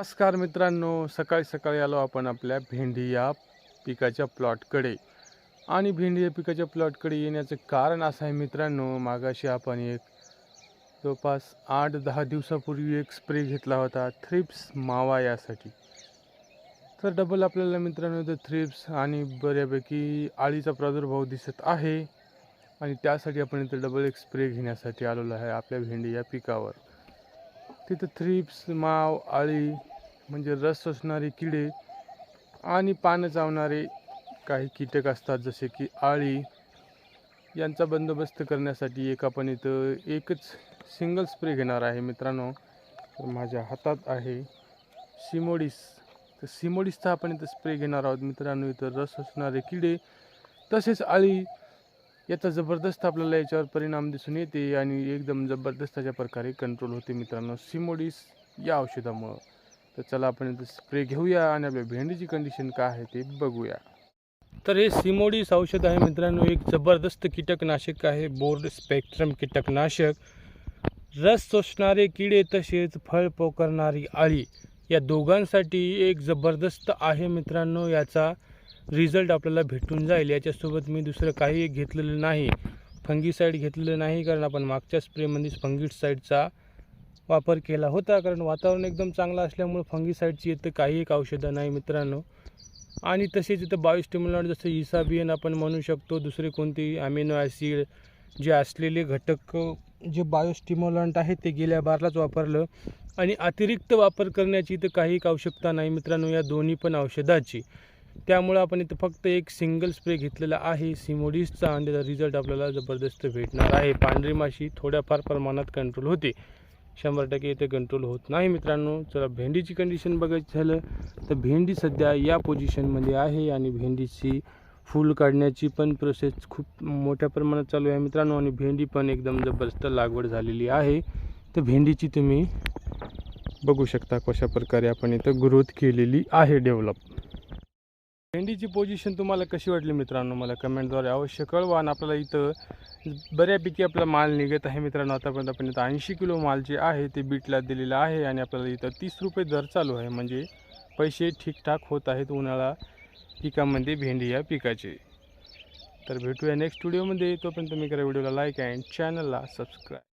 नमस्कार मित्रांनो सकाळी सकाळी आलो आपण आपल्या भेंडी या पिकाच्या प्लॉटकडे. आणि भेंडी या पिकाच्या प्लॉटकडे येण्याचं कारण असं आहे मित्रांनो मागाशी आपण एक जवळपास आठ दहा दिवसापूर्वी एक स्प्रे घेतला होता थ्रिप्स मावा यासाठी. तर डबल आपल्याला मित्रांनो तर थ्रिप्स आणि बऱ्यापैकी आळीचा प्रादुर्भाव दिसत आहे. आणि त्यासाठी आपण इथं डबल एक स्प्रे घेण्यासाठी आलेलो आहे आपल्या भेंडी या पिकावर. तिथं थ्रिप्स माव आळी म्हणजे रस असणारे किडे आणि पानं चावणारे काही कीटक असतात जसे की आळी. यांचा बंदोबस्त करण्यासाठी एक आपण इथं एकच सिंगल स्प्रे घेणार आहे मित्रांनो. तर माझ्या हातात आहे सिमोडिस. तर सिमोडिसचा आपण इथं स्प्रे घेणार आहोत मित्रांनो. इथं रस असणारे किडे तसेच आळी. याचा जबरदस्त आपल्याला याच्यावर परिणाम दिसून येते आणि एकदम जबरदस्त अशा प्रकारे कंट्रोल होते मित्रांनो. सिमोडिस या औषधामुळं. तर चला आपण स्प्रे घेऊया आणि आपल्या भेंडीची कंडिशन काय आहे ते बघूया. तर हे सिमोडीस औषध आहे मित्रांनो एक जबरदस्त कीटकनाशक आहे बोर्ड स्पेक्ट्रम कीटकनाशक. रस सोसणारे किडे तसेच फळ पोकरणारी आळी या दोघांसाठी एक जबरदस्त आहे मित्रांनो याचा रिझल्ट आपल्याला भेटून जाईल. याच्यासोबत मी दुसरं काही घेतलेलं नाही. फंगीसाईड घेतलेलं नाही कारण आपण मागच्या स्प्रेमध्येच फंगीसाईडचा वापर केला होता कारण वातावरण एकदम चांगलं असल्यामुळं फंगीसाईडची इथं काही एक औषधं नाही मित्रांनो. आणि तसेच इथं बायोस्टिम्युलंट जसं इसाबियन आपण म्हणू शकतो दुसरे कोणते अमिनो ॲसिड जे असलेले घटक जे बायोस्टिम्युलंट आहे ते गेल्या बारलाच वापरलं. आणि अतिरिक्त वापर करण्याची इथं काही एक आवश्यकता नाही मित्रांनो या दोन्ही पण औषधाची. त्यामुळं आपण इथं फक्त एक सिंगल स्प्रे घेतलेला आहे. सिमोडिसचा आणि त्याचा रिझल्ट आपल्याला जबरदस्त भेटणार आहे. पांढरी माशी थोड्याफार प्रमाणात कंट्रोल होते. शंभर टक्के इथे कंट्रोल होत नाही मित्रांनो. चला भेंडीची कंडिशन बघायचं झालं तर भेंडी सध्या या पोझिशनमध्ये आहे आणि भेंडीची फूल काढण्याची पण प्रोसेस खूप मोठ्या प्रमाणात चालू आहे मित्रांनो आणि भेंडी पण एकदम जबरदस्त लागवड झालेली आहे. तर भेंडीची तुम्ही बघू शकता कशा प्रकारे आपण इथं ग्रोथ केलेली आहे डेव्हलप भेंडीची पोझिशन तुम्हाला कशी वाटली मित्रांनो? मला कमेंटद्वारे अवश्य कळवा आणि आपल्याला इथं बऱ्यापैकी आपला माल निघत आहे मित्रांनो. आतापर्यंत आपण इथं ऐंशी किलो माल जे आहे ते बीटला दिलेलं आहे आणि आपल्याला इथं तीस रुपये दर चालू आहे. म्हणजे पैसे ठीकठाक होत आहेत उन्हाळा पिकामध्ये भेंडी या पिकाचे. तर भेटूया नेक्स्ट व्हिडिओमध्ये तोपर्यंत मी करा व्हिडिओला लाईक अँड चॅनलला सबस्क्राईब